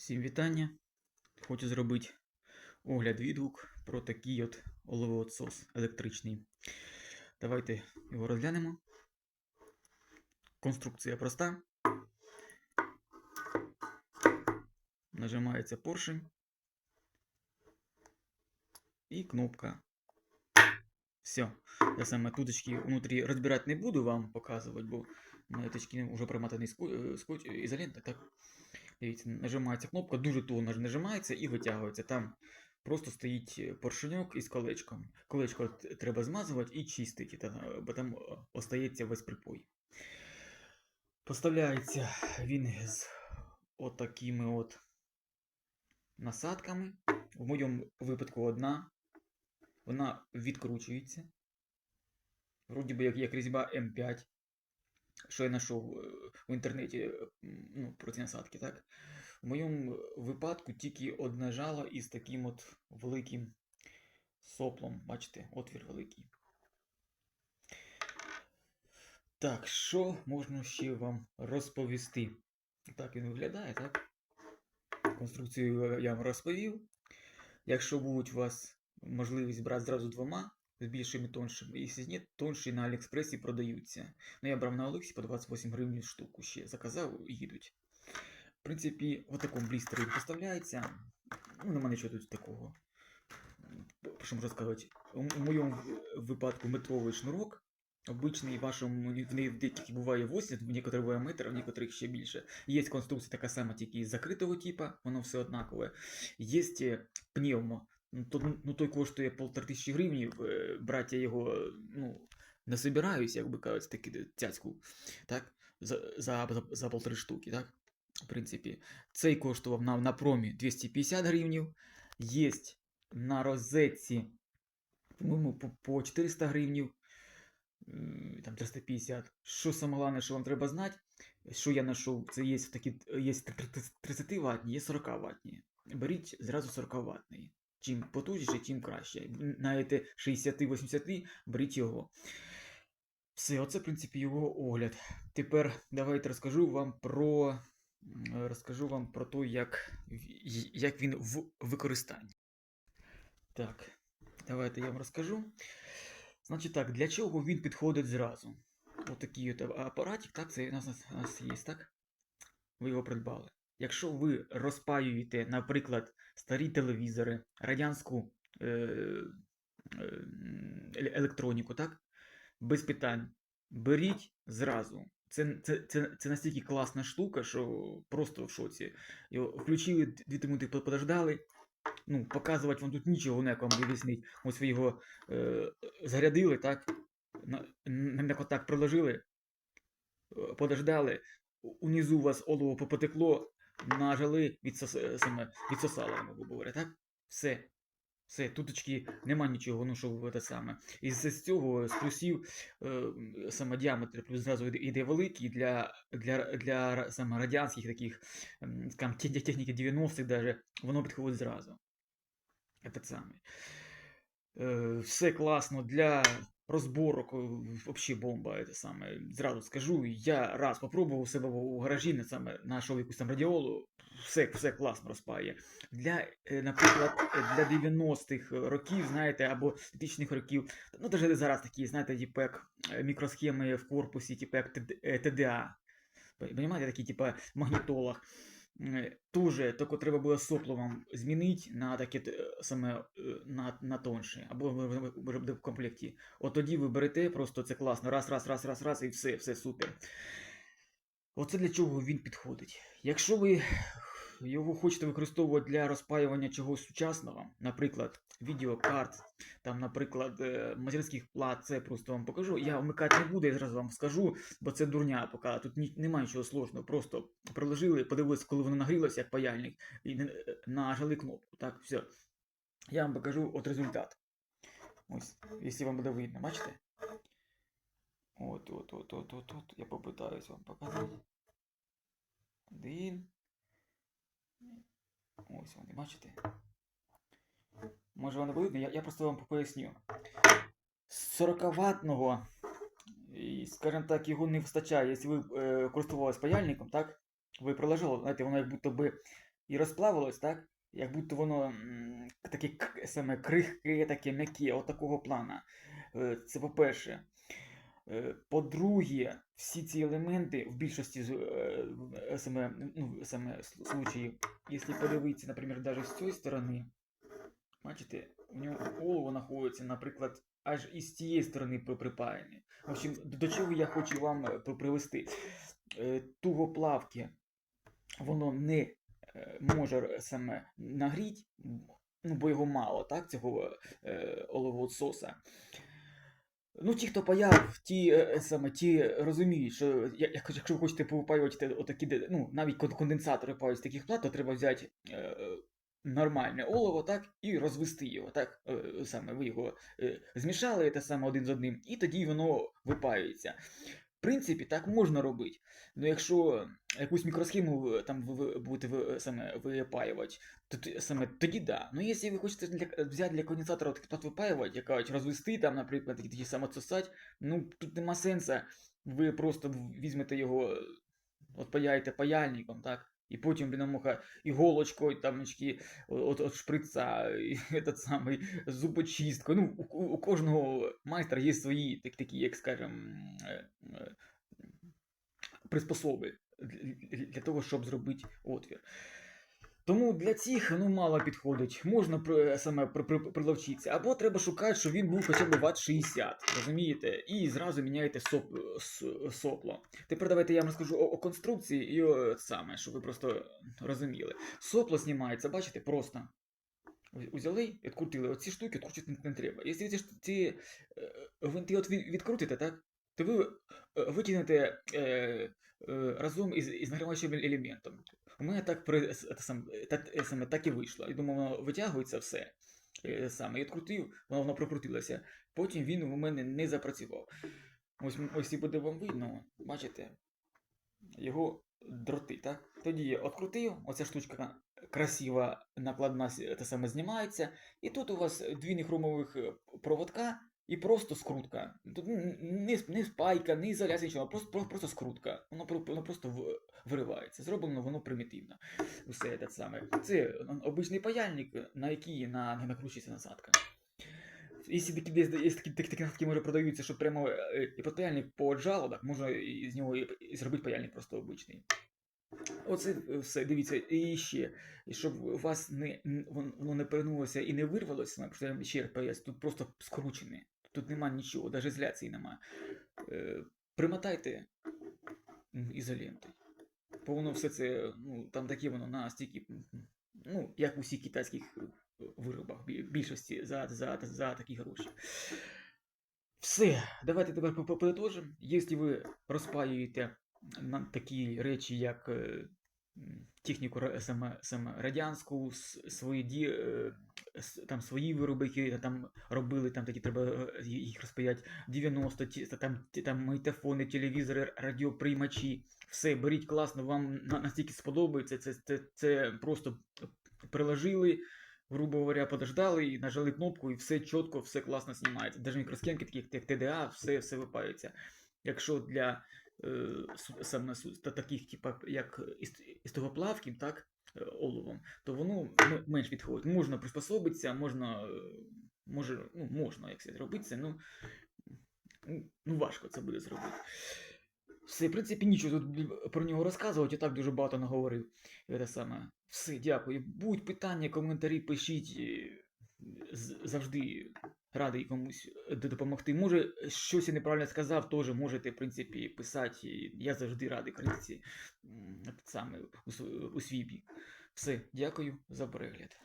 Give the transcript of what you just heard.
Всім вітання. Хочу зробити огляд відгук про такий от оловоотсос електричний. Давайте його розглянемо. Конструкція проста. Нажимається поршень. І кнопка. Все. Я саме туточки внутрі розбирати не буду вам показувати, бо на точки вже примотаний ско- е, скотч ізолента, так? Дивіться, нажимається кнопка, дуже туго нажимається і витягується. Там просто стоїть е, поршеньок із колечком. Колечко треба змазувати і чистити, бо там е, остається весь припой. Поставляється він з отакими от насадками. В моєму випадку одна. Вона відкручується. Вроді би як, як різьба М5 що я знайшов е, в інтернеті ну, про ці насадки, так? В моєму випадку тільки одне жало із таким от великим соплом. Бачите, отвір великий. Так, що можна ще вам розповісти? Так він виглядає, так? Конструкцію я вам розповів. Якщо будуть у вас можливість брати зразу двома, з більшими тоншими, якщо ні, тонші на Аліекспресі продаються. Ну, я брав на Олексі по 28 гривень штуку ще заказав і їдуть. В принципі, в такому блістері він поставляється. Ну, нема нічого тут такого. Що можу сказати? У моєму випадку метровий шнурок. Обичний, вашому в не- в деяких буває 80, в некоторих буває метр, в некоторих ще більше. Є конструкція така сама, тільки із закритого типа, воно все однакове. Є пневмо. Ну, то, ну, той коштує полтора тисячі гривень, е, брати я його ну, не собираюсь, як би кажуть, таки цяцьку, так? За, за, за, за полтори штуки, так? В принципі, цей коштував на, на промі 250 гривень. Є на розетці, по-моєму, по, по 400 гривень, м, там 350. Що саме головне, що вам треба знати, що я знайшов, це є такі, є 30 ватні, є 40 ватні. Беріть зразу 40 ватний. Чим потужніше, тим краще. Знаєте, 60-80 беріть його. Все, оце, в принципі, його огляд. Тепер давайте розкажу вам про. Розкажу вам про те, як, як він в використанні. Так, давайте я вам розкажу. Значить так, для чого він підходить зразу? Отакий от апаратик, так, це у нас, у нас є, так? Ви його придбали. Якщо ви розпаюєте, наприклад, старі телевізори, радянську е, е, електроніку, так? Без питань. Беріть зразу. Це, це, це, це настільки класна штука, що просто в шоці. Його включили, дві минути по- подождали. Ну, показувати вам тут нічого не вам вияснить. Ось ви його е, зарядили, так? На, на, так приложили, подождали. Унизу у вас олово попотекло, нажали, е, саме, відсосало, воно, говоря, так? Все. Все, туточки нема нічого, ну що те саме. І з цього, з плюсів, е, саме діаметр плюс зразу йде- великий для, для, для саме радянських таких, скажімо, техніки 90-х даже, воно підходить зразу. Этот самий. Е, все класно для розборок, взагалі бомба. Це саме. Зразу скажу, я раз попробував у себе у гаражі, не саме знайшов якусь там радіолу, все, все класно розпає. Для, е, наприклад, для 90-х років, знаєте, або 2000-х років, ну навіть зараз такі, знаєте, як е, мікросхеми в корпусі, е, ТДА. Понимаете, такі, типа магнітолах. Е, Тоже тільки треба було сопло вам змінити на таке е, саме е, на, на тонше, або в комплекті. От тоді ви берете, просто це класно. Раз, раз, раз, раз, раз, і все, все супер. Оце для чого він підходить. Якщо ви його хочете використовувати для розпаювання чогось сучасного, наприклад, відеокарт, там, наприклад, е, материнських плат, це просто вам покажу. Я вмикати не буду, я зразу вам скажу, бо це дурня поки. Тут немає нічого сложного. Просто приложили, подивилися, коли воно нагрілося, як паяльник, і нажали кнопку. Так, все. Я вам покажу от результат. Ось, якщо вам буде видно, бачите? От, от, от, от, от, от. Я попитаюсь вам показати. Один. Ось вони, бачите? Може воно видно? Я, я просто вам поясню. З 40 ватного, скажімо так, його не вистачає, якщо ви е, користувалися паяльником, так? Ви приложили, знаєте, воно як будто би і розплавилось, так? Як будто воно таке саме крихке, таке м'яке, от такого плана. Е, Це по-перше. Е, По-друге, всі ці елементи в більшості з- е, саме, ну, саме случаїв, якщо подивитися, наприклад, навіть з цієї сторони, бачите, у нього олово знаходиться, наприклад, аж із цієї сторони при- припаяне. В общем, до чого я хочу вам е, привести? Е, Тугоплавки, воно не е, може саме нагріти, ну, бо його мало, так, цього оловоотсоса. Ну, ті, хто паяв, ті е, саме ті розуміють, що як- якщо ви хочете повипаювати отакі, ну, навіть конденсатори пають з таких плат, то треба взяти е, нормальне олово, так, і розвести його, так, е, саме ви його е, змішали те саме один з одним, і тоді воно випаюється. Принципі, так можна робити. Ну, якщо якусь мікросхему там ви, будете ви, саме випаювати, то саме тоді да. Ну, якщо ви хочете для, взяти для конденсатора такий випаювати, яка розвести, там, наприклад, такі, саме цосать, ну тут нема сенсу. Ви просто візьмете його, от паяєте паяльником, так? І потім він муха іголочкою, там от, от шприца, і этот самий зубочисткою. Ну, у, у- кожного майстра є свої так, такі, як скажем, е, е, приспособи для того, щоб зробити отвір. Тому для цих ну, мало підходить. Можна при- саме при- при- приловчитися. Або треба шукати, щоб він був хоча б ват 60, розумієте? І зразу міняєте соп, сопло. Тепер давайте я вам розкажу о, о конструкції і о, саме, щоб ви просто розуміли. Сопло знімається, бачите, просто. Узяли відкрутили. Оці штуки відкручувати не, треба. Якщо ці, ці е, гвинти от відкрутите, так? То ви е, витягнете е, е, разом із, із нагріваючим елементом. У мене так, при, сам, е, так, е, саме, так і вийшло. Я думав, воно витягується все. е, Саме. Я відкрутив, воно, воно прокрутилося. Потім він у мене не запрацював. Ось, ось і буде вам видно, бачите, його дроти, так? Тоді я відкрутив, оця штучка красива, накладна те саме знімається. І тут у вас дві нехромових проводка і просто скрутка. Не, не спайка, не ізоляція, нічого, просто, просто, просто скрутка. Воно, воно просто виривається. Зроблено воно примітивно. Усе те саме. Це обичний паяльник, на який на, не накручується насадка. Якщо такі, такі, такі, такі насадки може продаються, що прямо е, і під паяльник по так можна з нього і, і зробити паяльник просто обичний. Оце е, все, дивіться, і ще, і щоб у вас не, воно не перенулося і не вирвалося, я вам ще раз поясню, тут просто скручене. Тут нема нічого, навіть ізоляції нема. Е, примотайте м, ізолентою. Бо воно все це, ну, там таке воно настільки, ну, як у всіх китайських е, виробах, більшості за, за, за такі гроші. Все, давайте тепер по- по- подытожимо. Якщо ви розпаюєте на такі речі, як техніку саме, радянську, свої ді, е, там свої вироби, які там робили, там такі треба е, їх розпаяти 90, ті- там, ті- там магнітофони, телевізори, радіоприймачі. Все, беріть класно, вам настільки сподобається. Це, це, це просто приложили, грубо говоря, подождали і нажали кнопку, і все чітко, все класно знімається. Навіть мікросхемки, такі як TDA, все, все випаюється. Якщо для саме та таких, типа, як плавки, так, е, оловом, то воно менш підходить. Можна приспособитися, можна, е, може, ну, можна, як це зробити, це, ну, ну, ну, важко це буде зробити. Все, в принципі, нічого тут про нього розказувати, я так дуже багато наговорив. Те саме. Все, дякую. Будуть питання, коментарі пишіть. е, Завжди радий комусь е, допомогти. Може, щось я неправильно сказав, теж можете, в принципі, писати. Я завжди радий критиці саме у, свій бік. Все, дякую за перегляд.